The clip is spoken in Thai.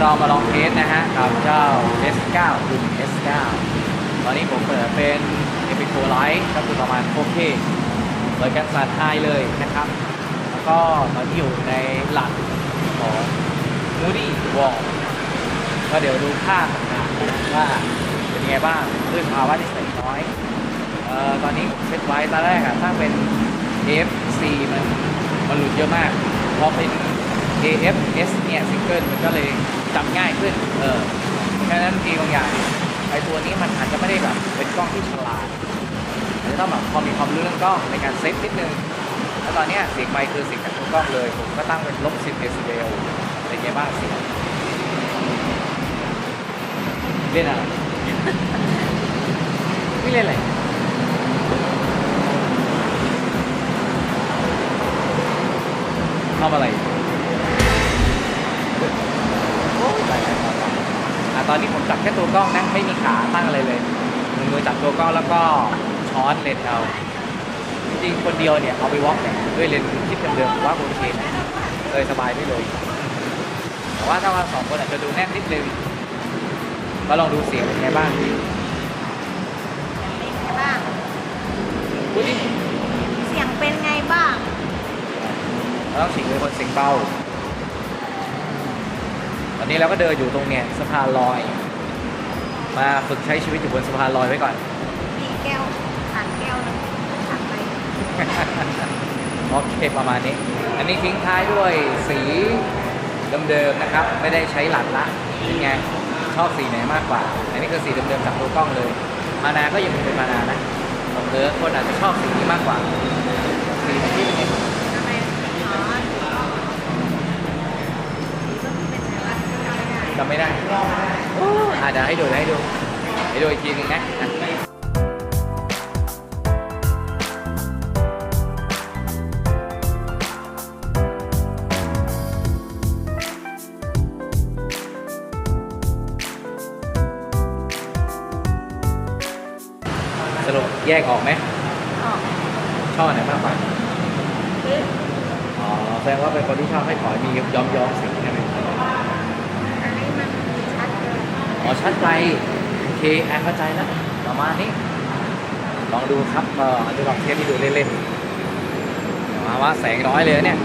เรามาลองเทสนะฮะกับเจ้า S9 กลุ่ม S9 ตอนนี้ผมเปิดเป็น e p i c o Light ก็คือประมาณ 4K เปิดกันสัตว์ไฮเลยนะครับ แล้วก็ตอนนี้อยู่ในหลักของ Moody Wall ก็เดี๋ยวดูภาพต่างๆนะว่าเป็นยังไงบ้างด้วยภาวะที่ใส่น้อยเอ่อตอนนี้ผมเซตไว้ตอนแรกอะถ้าเป็น FC มันมันหลุดเยอะมากพอเป็น AFS เนี่ยซิงเกิลมันก็เลยจำง่ายขึ้น เออฉะนั้นทีบางอย่างไอตัวนี้มันอาจจะไม่ได้แบบเป็นกล้องที่ฉลาดอาจจะต้องแบบพอมีความรู้เรื่องกล้องในการเซตนิดนึง แล้วตอนเนี้ยเสียงไมค์คือเสียงจากตัวกล้องเลย ผมก็ตั้งเป็นลบ10เดซิเบลเป็นไงบ้างเสียงเล่นอะไรไม่เล่นอะไรทำอะไร ตอนนี้ผมจับแค่ตัวกล้องนะไม่มีขาตั้งอะไรเลยมือมือจับตัวกล้องแล้วก็ช้อนเลนส์เอาจริงๆคนเดียวเนี่ยเอาไปวอล์กเนี่ยด้วยเลนส์คิดเดิมๆผมว่าโอเคนะเลยสบายได้เลย แต่ว่าถ้าว่าสองคนอาจจะดูแน่นนิดนึงก็ลองดูเสียงเป็นไงบ้างเป็นไงบ้างพูดดิเสียงเป็นไงบ้างเราต้องสิงเป็นคนเสียงเบา ตอนนี้เราก็เดินอยู่ตรงเนี่ยสะพานลอย มาฝึกใช้ชีวิตอยู่บนสะพานลอยไว้ก่อน มีแก้วขันแก้วนึงขันไปโอเคประมาณนี้ อันนี้ทิ้งท้ายด้วยสีเดิมๆนะครับ ไม่ได้ใช้หลัดละเป็นไงชอบสีไหนมากกว่า อันนี้คือสีเดิมๆจากตัวกล้องเลย มานาก็ยังเป็นมานานะผมเลือกคนอาจจะชอบสีนี้มากกว่า สีไหนที่เป็น จำไม่ได้จำไม่ได้โอ้อะเดี๋ยวให้ดูเดี๋ยวให้ดูให้ดูอีกทีหนึงนะอะสรุปแยกออกไหมอ๋อชอบอันไหนมากกว่าคืออ๋อแสดงว่าเป็นคนที่ชอบให้ขอมีย้อมย้อมๆสีใช่ไหม อันนี้มันชัดเลย อชัดไปโอเคแอนเข้าใจแล้วประมาณนี้ ลองดูครับเออจะลองเทสที่ดูเล่นๆมาว่าแสงร้อยเลยเนี่ย